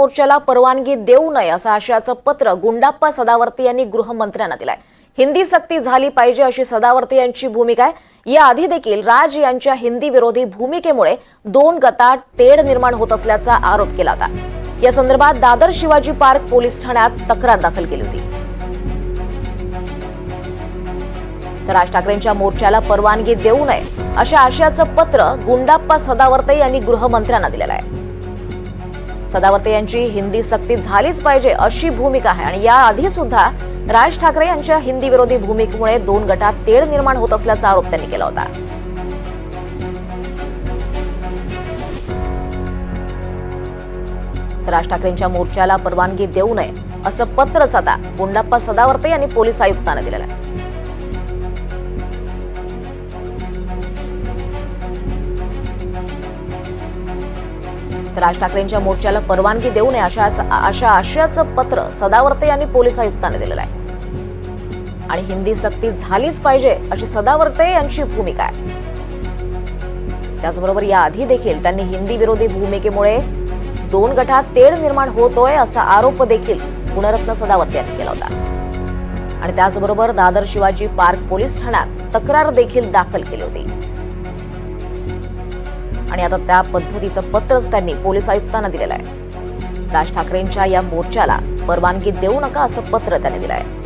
मोर्चाला परवानगी देऊ नये असं आशयाचं पत्र गुंडाप्पा सदावर्ती यांनी गृहमंत्र्यांना दिलंय. हिंदी सक्ती झाली पाहिजे अशी सदावर्ती यांची भूमिका आहे. याआधी देखील राज यांच्या हिंदी विरोधी भूमिकेमुळे दोन गटात तेढ निर्माण होत असल्याचा आरोप केला होता. या संदर्भात दादर शिवाजी पार्क पोलीस ठाण्यात तक्रार दाखल केली होती. तर राज ठाकरेंच्या मोर्चाला परवानगी देऊ नये अशा आशयाचं पत्र गुंडाप्पा सदावर्ते यांनी गृहमंत्र्यांना दिलेलं आहे. सदावर्ते यांची हिंदी सक्ती झालीच पाहिजे अशी भूमिका आहे. आणि याआधी सुद्धा राज ठाकरे यांच्या हिंदी विरोधी भूमिकेमुळे दोन गटात तेढ निर्माण होत असल्याचा आरोप त्यांनी केला होता. राज ठाकरेंच्या मोर्चाला परवानगी देऊ नये असं पत्रच आता गुंडाप्पा सदावर्ते यांनी पोलीस आयुक्तांना दिलेलं आहे. तर राज ठाकरेंच्या मोर्चाला परवानगी देऊ नये अशा अशा आशयाचं पत्र सदावर्ते यांनी पोलीस आयुक्तांना दिलेलं आहे. आणि हिंदी सक्ती झालीच पाहिजे अशी सदावर्ते यांची भूमिका आहे. त्याचबरोबर याआधी देखील त्यांनी हिंदी विरोधी भूमिकेमुळे दोन गटात तेढ निर्माण होतोय असा आरोप देखील गुणरत्न सदावर्ते यांनी केला होता. आणि त्याचबरोबर दादर शिवाजी पार्क पोलीस ठाण्यात तक्रार देखील दाखल केली होती. आणि आता त्या पद्धतीचं पत्रच त्यांनी पोलीस आयुक्तांना दिलेलं आहे. राज ठाकरेंच्या या मोर्चाला परवानगी देऊ नका असं पत्र त्यांनी दिलं आहे.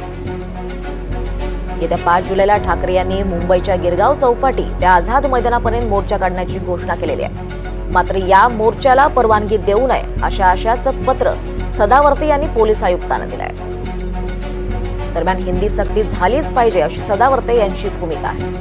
येत्या पाच जुलैला ठाकरे यांनी मुंबईच्या गिरगाव चौपाटी त्या आझाद मैदानापर्यंत मोर्चा काढण्याची घोषणा केलेली आहे. मात्र या मोर्चाला परवानगी देऊ नये अशा आशयाचं पत्र सदावर्ते यांनी पोलीस आयुक्तांना दिलं आहे. दरम्यान हिंदी सक्ती झालीच पाहिजे अशी सदावर्ते यांची भूमिका आहे.